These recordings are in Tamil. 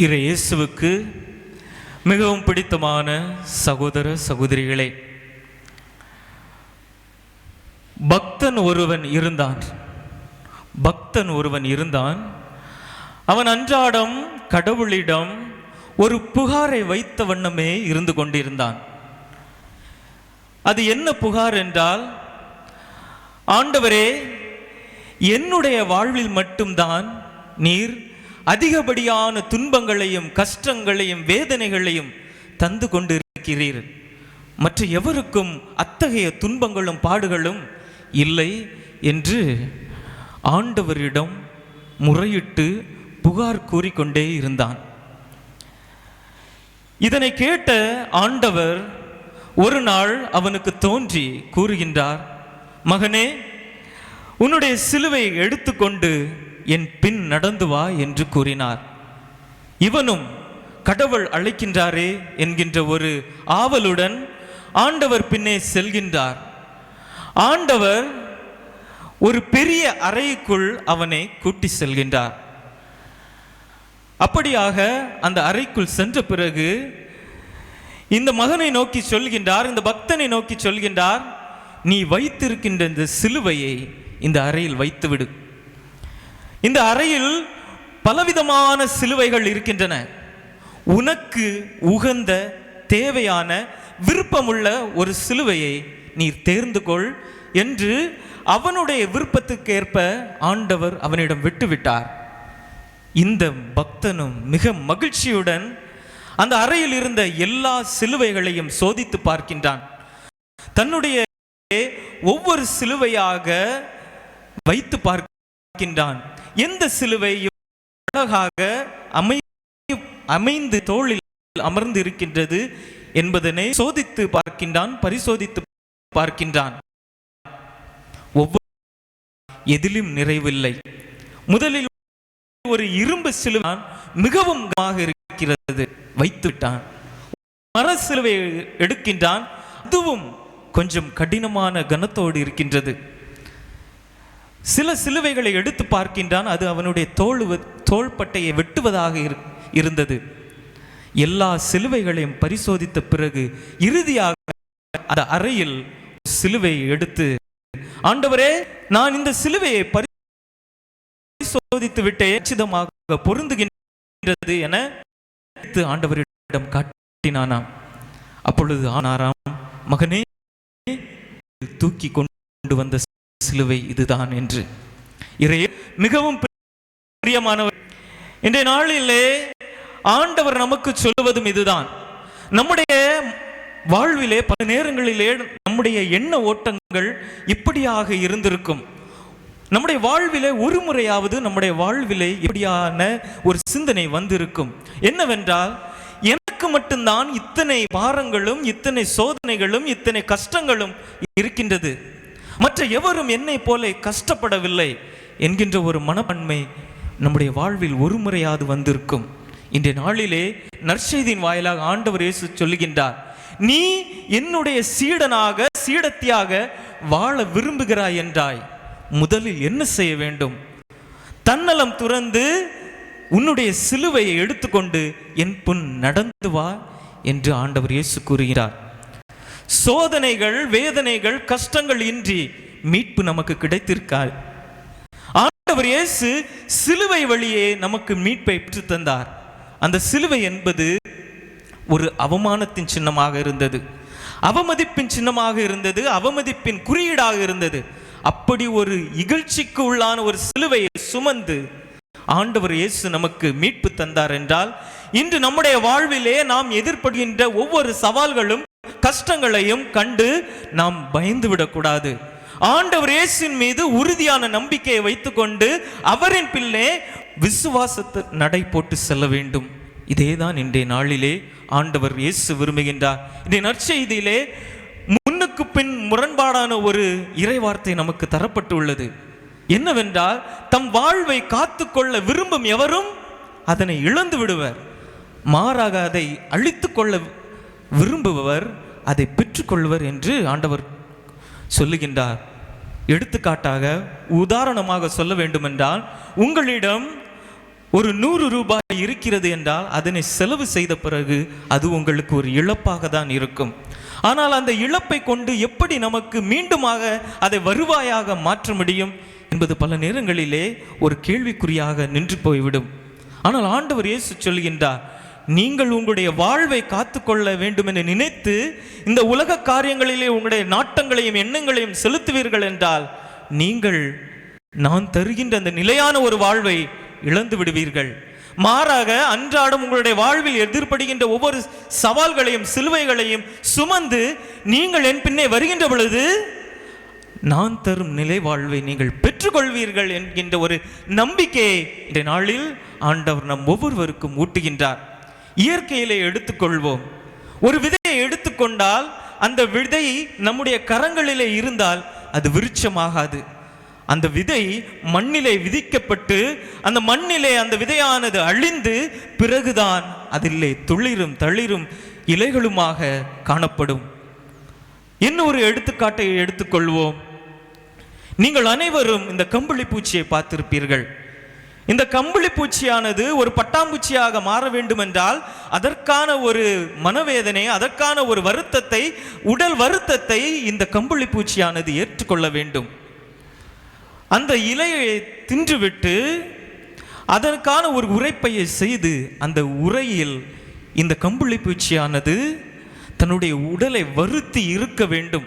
இறை இயேசுவுக்கு மிகவும் பிடித்தமான சகோதர சகோதரிகளே பக்தன் ஒருவன் இருந்தான். பக்தன் ஒருவன் இருந்தான். அவன் அன்றாடம் கடவுளிடம் ஒரு புகாரை வைத்த வண்ணமே இருந்து கொண்டிருந்தான். அது என்ன புகார் என்றால் ஆண்டவரே என்னுடைய வாழ்வில் மட்டும்தான் நீர் அதிகப்படியான துன்பங்களையும் கஷ்டங்களையும் வேதனைகளையும் தந்து கொண்டிருக்கிறீர். மற்ற எவருக்கும் அத்தகைய துன்பங்களும் பாடுகளும் இல்லை என்று ஆண்டவரிடம் முறையிட்டு புகார் கூறிக்கொண்டே இருந்தான். இதனை கேட்ட ஆண்டவர் ஒரு நாள் அவனுக்கு தோன்றி கூறுகின்றார் மகனே உன்னுடைய சிலுவையை எடுத்துக்கொண்டு என் பின் நடந்து வா என்று கூறினார். இவனும் கடவுள் அழைக்கின்றாரே என்கின்ற ஒரு ஆவலுடன் ஆண்டவர் பின்னே செல்கின்றார். ஆண்டவர் ஒரு பெரிய அறைக்குள் அவனை கூட்டி செல்கின்றார். அப்படியாக அந்த அறைக்குள் சென்ற பிறகு இந்த மகனை நோக்கி சொல்கின்றார் இந்த பக்தனை நோக்கி சொல்கின்றார் நீ வைத்திருக்கின்ற இந்த சிலுவையை இந்த அறையில் வைத்துவிடு. இந்த அறையில் பலவிதமான சிலுவைகள் இருக்கின்றன. உனக்கு உகந்த தேவையான விருப்பமுள்ள ஒரு சிலுவையை நீர் தேர்ந்து கொள் என்று அவனுடைய விருப்பத்துக்கேற்ப ஆண்டவர் அவனிடம் விட்டுவிட்டார். இந்த பக்தனும் மிக மகிழ்ச்சியுடன் அந்த அறையில் இருந்த எல்லா சிலுவைகளையும் சோதித்து பார்க்கின்றான். தன்னுடைய ஒவ்வொரு சிலுவையாக வைத்து பார்க்க பார்க்கின்றான். எந்த சிலுவையும் அழகாக அமை அமைந்து தோளில் அமர்ந்து இருக்கின்றது என்பதனை சோதித்து பார்க்கின்றான் பரிசோதித்து பார்க்கின்றான். ஒவ்வொரு எதிலும் நிறைவில்லை. முதலில் ஒரு இரும்பு சிலுவான் மிகவும் இருக்கிறது. வைத்து விட்டான். மர சிலுவை எடுக்கின்றான். அதுவும் கொஞ்சம் கடினமான கனத்தோடு இருக்கின்றது. சில சிலுவைகளை எடுத்து பார்க்கின்றான். அது அவனுடைய தோல் தோள்பட்டையை வெட்டுவதாக இருந்தது. எல்லா சிலுவைகளையும் பரிசோதித்த பிறகு இறுதியாக அந்த அறையில் சிலுவை எடுத்து ஆண்டவரே நான் இந்த சிலுவையை பரிசோதித்து விட்டே நிச்சயமாக பொருந்துகின்றது என எடுத்து ஆண்டவரிடம் காட்டினானாம் அப்பொழுது ஆனாராம் மகனே தூக்கி கொண்டு வந்த சிலுவை இதுதான் என்று. இறைய மிகவும் பிரியமானவர். இன்றைய நாளிலே ஆண்டவர் நமக்கு சொல்லுவதும் இதுதான். நம்முடைய வாழ்விலே பல நேரங்களிலே நம்முடைய எண்ண ஓட்டங்கள் இப்படியாக இருந்திருக்கும். நம்முடைய வாழ்விலே ஒரு முறையாவது நம்முடைய வாழ்விலே இப்படியான ஒரு சிந்தனை வந்திருக்கும். என்னவென்றால் எனக்கு மட்டும்தான் இத்தனை பாரங்களும் இத்தனை சோதனைகளும் இத்தனை கஷ்டங்களும் இருக்கின்றது. மற்ற எவரும் என்னை போல கஷ்டப்படவில்லை என்கின்ற ஒரு மனப்பன்மை நம்முடைய வாழ்வில் ஒரு முறையாவது வந்திருக்கும். இன்றைய நாளிலே நற்செய்தியின் வாயிலாக ஆண்டவர் இயேசு சொல்லுகின்றார் நீ என்னுடைய சீடனாக சீடத்தியாக வாழ விரும்புகிறாய் என்றாய். முதலில் என்ன செய்ய வேண்டும்? தன்னலம் துறந்து உன்னுடைய சிலுவையை எடுத்துக்கொண்டு என் புன் நடந்து வா என்று ஆண்டவர் இயேசு கூறுகிறார். சோதனைகள் வேதனைகள் கஷ்டங்கள் இன்றி மீட்பு நமக்கு கிடைத்திருக்காது ஆண்டவர் இயேசு சிலுவை வழியே நமக்கு மீட்பை பெற்று தந்தார். அந்த சிலுவை என்பது ஒரு அவமானத்தின் சின்னமாக இருந்தது. அவமதிப்பின் சின்னமாக இருந்தது அவமதிப்பின் குறியீடாக இருந்தது. அப்படி ஒரு இகழ்ச்சிக்கு உள்ளான ஒரு சிலுவையை சுமந்து ஆண்டவர் இயேசு நமக்கு மீட்பு தந்தார் என்றால் இன்று நம்முடைய வாழ்விலே நாம் எதிர்படுகின்ற ஒவ்வொரு சவால்களும் கஷ்டங்களையும் கண்டு நாம் பயந்து விடக்கூடாது. ஆண்டவர் இயேசின் மீது உறுதியான நம்பிக்கையை வைத்துக்கொண்டு அவரின் பின்னே விசுவாசத்தை நடை போட்டு செல்ல வேண்டும். இதேதான் இன்றைய நாளிலே ஆண்டவர் இயேசு விரும்புகின்றார். இன்றைய நற்செய்தியிலே முன்னுக்கு பின் முரண்பாடான ஒரு இறைவார்த்தை நமக்கு தரப்பட்டுள்ளது. என்னவென்றால் தம் வாழ்வை காத்துக்கொள்ள விரும்பும் எவரும் அதனை இழந்து விடுவர் மாறாக அதை அழித்துக்கொள்ள விரும்புபவர் அதை பெற்றுக்கொள்வர் என்று ஆண்டவர் சொல்லுகின்றார். எடுத்துக்காட்டாக உதாரணமாக சொல்ல வேண்டுமென்றால் உங்களிடம் ஒரு நூறு ரூபாய் இருக்கிறது என்றால் அதனை செலவு செய்த பிறகு அது உங்களுக்கு ஒரு இழப்பாக தான் இருக்கும். ஆனால் அந்த இழப்பை கொண்டு எப்படி நமக்கு மீண்டுமாக அதை வருவாயாக மாற்ற முடியும் என்பது பல நேரங்களிலே ஒரு கேள்விக்குறியாக நின்று போய்விடும். ஆனால் ஆண்டவர் இயேசு சொல்கின்றார் நீங்கள் உங்களுடைய வாழ்வை காத்துக்கொள்ள வேண்டும் என்று நினைத்து இந்த உலக காரியங்களிலே உங்களுடைய நாட்டங்களையும் எண்ணங்களையும் செலுத்துவீர்கள் என்றால் நீங்கள் நான் தருகின்ற அந்த நிலையான ஒரு வாழ்வை இழந்து விடுவீர்கள். மாறாக அன்றாடம் உங்களுடைய வாழ்வில் எதிர்படுகின்ற ஒவ்வொரு சவால்களையும் சிலுவைகளையும் சுமந்து நீங்கள் என் பின்னே வருகின்ற பொழுது நான் தரும் நிலை வாழ்வை நீங்கள் பெற்றுக்கொள்வீர்கள் என்கின்ற ஒரு நம்பிக்கையை இந்த நாளில் ஆண்டவர் நம் ஒவ்வொருவருக்கும் ஊட்டுகின்றார். இயற்கையிலே எடுத்துக்கொள்வோம். ஒரு விதையை எடுத்துக்கொண்டால் அந்த விதை நம்முடைய கரங்களிலே இருந்தால் அது விருட்சமாகாது. அந்த விதை மண்ணிலே விதிக்கப்பட்டு அந்த மண்ணிலே அந்த விதையானது அழிந்து பிறகுதான் அதிலே துளிரும் தளிரும் இலைகளுமாக காணப்படும். இன்னொரு எடுத்துக்காட்டை எடுத்துக்கொள்வோம். நீங்கள் அனைவரும் இந்த கம்பளி பூச்சியை பார்த்திருப்பீர்கள். இந்த கம்பளி பூச்சியானது ஒரு பட்டாம்பூச்சியாக மாற வேண்டும் என்றால் அதற்கான ஒரு மனவேதனை அதற்கான ஒரு வருத்தத்தை உடல் வருத்தத்தை இந்த கம்பளி பூச்சியானது ஏற்றுக்கொள்ள வேண்டும். அந்த இலையை தின்றுவிட்டு அதற்கான ஒரு உரைப்பையை செய்து அந்த உரையில் இந்த கம்பளி பூச்சியானது தன்னுடைய உடலை வருத்தி இருக்க வேண்டும்.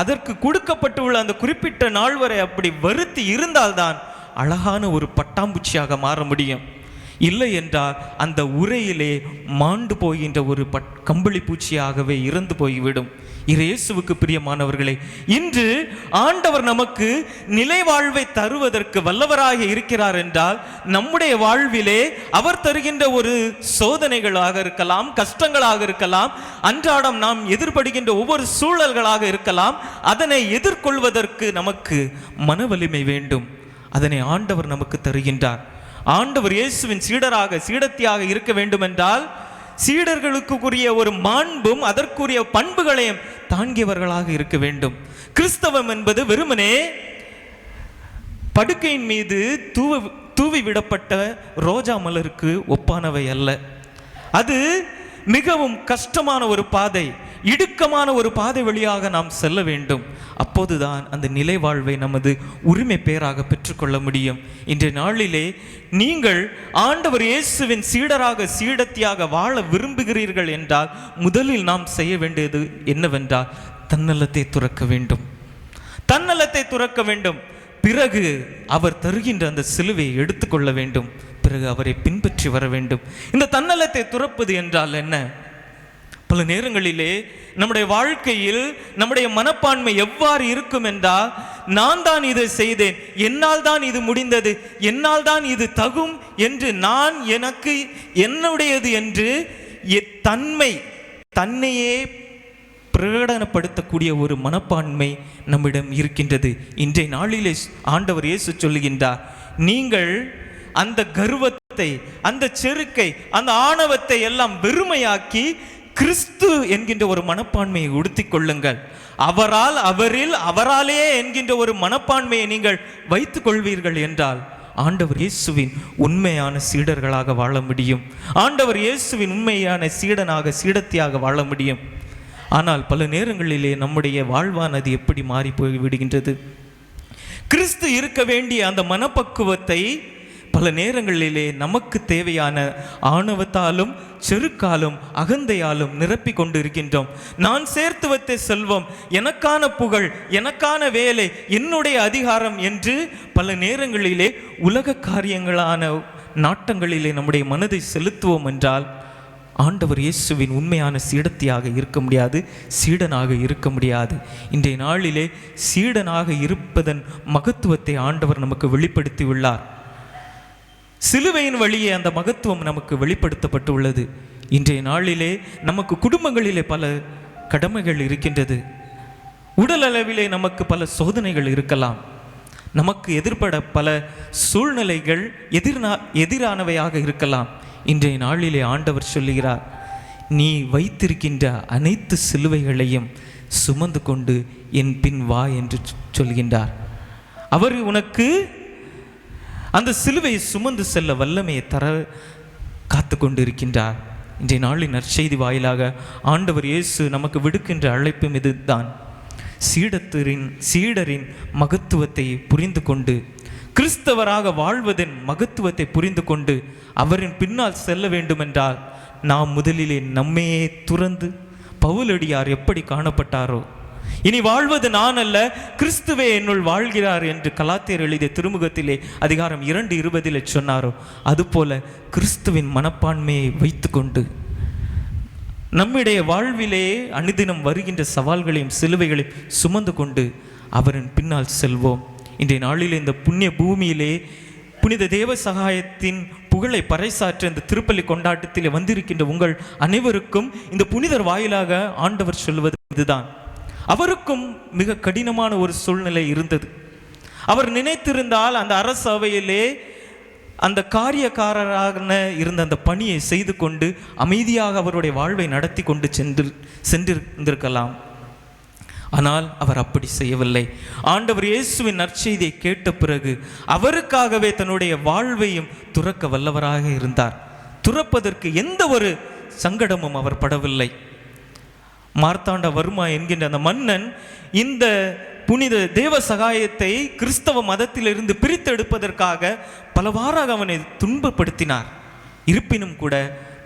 அதற்கு கொடுக்கப்பட்டுள்ள அந்த குறிப்பிட்ட நாள் வரை அப்படி வருத்தி இருந்தால்தான் அழகான ஒரு பட்டாம்பூச்சியாக மாற முடியும். இல்லை என்றால் அந்த உரையிலே மாண்டு போகின்ற ஒரு பட் கம்பளி பூச்சியாகவே இறந்து போய்விடும். இயேசுவுக்கு பிரியமானவர்களே இன்று ஆண்டவர் நமக்கு நிலை வாழ்வை தருவதற்கு வல்லவராக இருக்கிறார் என்றால் நம்முடைய வாழ்விலே அவர் தருகின்ற ஒரு சோதனைகளாக இருக்கலாம் கஷ்டங்களாக இருக்கலாம் அன்றாடம் நாம் எதிர்படுகின்ற ஒவ்வொரு சூழல்களாக இருக்கலாம் அதனை எதிர்கொள்வதற்கு நமக்கு மன வலிமை வேண்டும். அதனை ஆண்டவர் நமக்கு தருகின்றார். ஆண்டவர் இயேசுவின் சீடராக சீடத்தியாக இருக்க வேண்டுமென்றால் சீடர்களுக்குரிய ஒரு மாண்பும் அதற்குரிய பண்புகளையும் தாங்கியவர்களாக இருக்க வேண்டும். கிறிஸ்தவம் என்பது வெறுமனே படுக்கையின் மீது தூவ தூவி விடப்பட்ட ரோஜா மலருக்கு ஒப்பானவை அல்ல. அது மிகவும் கஷ்டமான ஒரு பாதை. இடுக்கமான ஒரு பாதை வழியாக நாம் செல்ல வேண்டும். அப்போதுதான் அந்த நிலை வாழ்வை நமது உரிமை பேராக பெற்றுக்கொள்ள முடியும். இன்றைய நாளிலே நீங்கள் ஆண்டவர் இயேசுவின் சீடராக சீடத்தியாக வாழ விரும்புகிறீர்கள் என்றால் முதலில் நாம் செய்ய வேண்டியது என்னவென்றால் தன்னலத்தை துறக்க வேண்டும். தன்னலத்தை துறக்க வேண்டும். பிறகு அவர் தருகின்ற அந்த சிலுவையை எடுத்துக்கொள்ள வேண்டும். பிறகு அவரை பின்பற்றி வர வேண்டும். இந்த தன்னலத்தை துறப்பது என்றால் என்ன? பல நேரங்களிலே நம்முடைய வாழ்க்கையில் நம்முடைய மனப்பான்மை எவ்வாறு இருக்கும் என்றால் நான் தான் இதை செய்தேன் என்னால் தான் இது முடிந்தது என்னால் தான் இது தகும் என்று நான் எனக்கு என்னுடையது என்று தன்மை தன்னையே பிரகடனப்படுத்தக்கூடிய ஒரு மனப்பான்மை நம்மிடம் இருக்கின்றது. இன்றைய நாளிலே ஆண்டவர் இயேசு சொல்லுகின்றார் நீங்கள் அந்த கர்வத்தை அந்த செருக்கை அந்த ஆணவத்தை எல்லாம் வெறுமையாக்கி கிறிஸ்து என்கின்ற ஒரு மனப்பான்மையை உடுத்திக் கொள்ளுங்கள். அவரால் அவரில் அவராலே என்கின்ற ஒரு மனப்பான்மையை நீங்கள் வைத்துக் கொள்வீர்கள் என்றால் ஆண்டவர் இயேசுவின் உண்மையான சீடர்களாக வாழ முடியும். ஆண்டவர் இயேசுவின் உண்மையான சீடனாக சீடத்தியாக வாழ முடியும். ஆனால் பல நேரங்களிலே நம்முடைய வாழ்வானது எப்படி மாறி போய் விடுகின்றது கிறிஸ்து இருக்க வேண்டிய அந்த மனப்பக்குவத்தை பல நேரங்களிலே நமக்கு தேவையான ஆணவத்தாலும் செருக்காலும் அகந்தையாலும் நிரப்பிக் கொண்டு இருக்கின்றோம் நான் சேர்த்து வைத்த செல்வம் எனக்கான புகழ் எனக்கான வேலை என்னுடைய அதிகாரம் என்று பல நேரங்களிலே உலக காரியங்களான நாட்டங்களிலே நம்முடைய மனதை செலுத்துவோம் என்றால் ஆண்டவர் இயேசுவின் உண்மையான சீடத்தியாக இருக்க முடியாது சீடனாக இருக்க முடியாது. இன்றைய நாளிலே சீடனாக இருப்பதன் மகத்துவத்தை ஆண்டவர் நமக்கு வெளிப்படுத்தி உள்ளார் சிலுவையின் வழியே அந்த மகத்துவம் நமக்கு வெளிப்படுத்தப்பட்டு உள்ளது இன்றைய நாளிலே நமக்கு குடும்பங்களிலே பல கடமைகள் இருக்கின்றது. உடல் அளவிலே நமக்கு பல சோதனைகள் இருக்கலாம். நமக்கு எதிர்பட பல சூழ்நிலைகள் எதிர்நா எதிரானவையாக இருக்கலாம். இன்றைய நாளிலே ஆண்டவர் சொல்லுகிறார் நீ வைத்திருக்கின்ற அனைத்து சிலுவைகளையும் சுமந்து கொண்டு என் பின் வா என்று சொ- சொல்கின்றார். அவர் உனக்கு அந்த சிலுவையை சுமந்து செல்ல வல்லமையை தர காத்து கொண்டிருக்கின்றார் இன்றைய நாளின் நற்செய்தி வாயிலாக ஆண்டவர் இயேசு நமக்கு விடுக்கின்ற அழைப்பும் இதுதான். சீடத்தரின் சீடரின் மகத்துவத்தை புரிந்து கொண்டு கிறிஸ்தவராக வாழ்வதன் மகத்துவத்தை புரிந்து கொண்டு அவரின் பின்னால் செல்ல வேண்டுமென்றால் நாம் முதலிலே நம்மையே துறந்து பவுலடியார் எப்படி காணப்பட்டாரோ இனி வாழ்வது நான் அல்ல கிறிஸ்துவே என்னுள் வாழ்கிறார் என்று கலாத்தியர் எழுதிய திருமுகத்திலே அதிகாரம் இரண்டு இருபதில் சொன்னாரோ அதுபோல கிறிஸ்துவின் மனப்பான்மையை வைத்துக்கொண்டு நம்முடைய வாழ்விலே அனுதினம் வருகின்ற சவால்களையும் சிலுவைகளையும் சுமந்து கொண்டு அவரின் பின்னால் செல்வோம். இன்றைய நாளில் இந்த புண்ணிய பூமியிலே புனித தேவ சகாயத்தின் புகழை பறைசாற்ற இந்த திருப்பள்ளி கொண்டாட்டத்தில் வந்திருக்கின்ற உங்கள் அனைவருக்கும் இந்த புனிதர் வாயிலாக ஆண்டவர் சொல்வது இதுதான். அவருக்கும் மிக கடினமான ஒரு சூழ்நிலை இருந்தது. அவர் நினைத்திருந்தால் அந்த அரசு அவையிலே அந்த காரியக்காரராக இருந்த அந்த பணியை செய்து கொண்டு அமைதியாக அவருடைய வாழ்வை நடத்தி கொண்டு சென்று சென்றிருந்திருக்கலாம். ஆனால் அவர் அப்படி செய்யவில்லை. ஆண்டவர் இயேசுவின் நற்செய்தியை கேட்ட பிறகு அவருக்காகவே தன்னுடைய வாழ்வையும் துறக்க வல்லவராக இருந்தார். துறப்பதற்கு எந்த ஒரு சங்கடமும் அவர் படவில்லை. மார்த்தாண்ட வர்மா என்கின்ற அந்த மன்னன் இந்த புனித தேவ சகாயத்தை கிறிஸ்தவ மதத்திலிருந்து பிரித்தெடுப்பதற்காக பலவாறாக அவனை துன்பப்படுத்தினார். இருப்பினும் கூட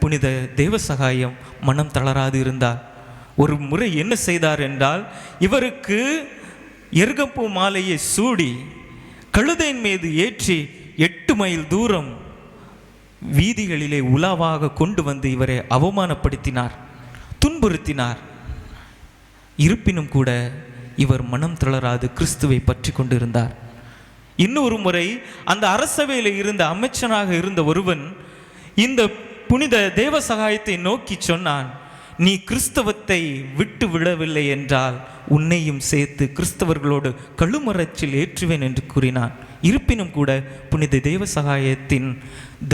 புனித தேவ சகாயம் மனம் தளராது இருந்தார். ஒரு முறை என்ன செய்தார் என்றால் இவருக்கு எருகப்பூ மாலையை சூடி கழுதையின் மீது ஏற்றி எட்டு மைல் தூரம் வீதிகளிலே உலாவாக கொண்டு வந்து இவரை அவமானப்படுத்தினார் துன்புறுத்தினார். இருப்பினும் கூட இவர் மனம் தளராது கிறிஸ்துவை பற்றி கொண்டிருந்தார். இன்னொரு முறை அந்த அரசவையில் இருந்த அமைச்சனாக இருந்த ஒருவன் இந்த புனித தேவ சகாயத்தை நோக்கி சொன்னான் நீ கிறிஸ்தவத்தை விட்டு விடவில்லை என்றால் உன்னையும் சேர்த்து கிறிஸ்தவர்களோடு கழுமரச்சில் ஏற்றுவேன் என்று கூறினான். இருப்பினும் கூட புனித தேவ சகாயத்தின்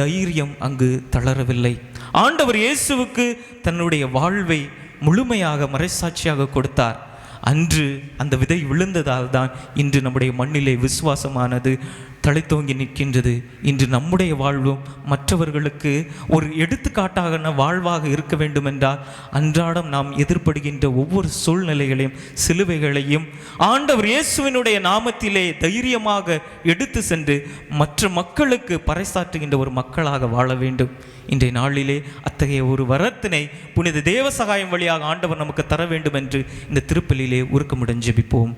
தைரியம் அங்கு தளரவில்லை. ஆண்டவர் இயேசுவுக்கு தன்னுடைய வாழ்வை முழுமையாக மறைசாட்சியாக கொடுத்தார். அன்று அந்த விதை விழுந்ததால் தான் இன்று நம்முடைய மண்ணிலே விசுவாசமானது தலைத்தோங்கி நிற்கின்றது. இன்று நம்முடைய வாழ்வும் மற்றவர்களுக்கு ஒரு எடுத்துக்காட்டாக வாழ்வாக இருக்க வேண்டுமென்றால் அன்றாடம் நாம் எதிர்படுகின்ற ஒவ்வொரு சூழ்நிலைகளையும் சிலுவைகளையும் ஆண்டவர் இயேசுவினுடைய நாமத்திலே தைரியமாக எடுத்து சென்று மற்ற மக்களுக்கு பறைசாற்றுகின்ற ஒரு மக்களாக வாழ வேண்டும். இன்றைய நாளிலே அத்தகைய ஒரு வரத்தினை புனித தேவ சகாயம் வழியாக ஆண்டவர் நமக்கு தர வேண்டும் என்று இந்த திருப்பலியிலே உருக்கமுடன் ஜெபிப்போம்.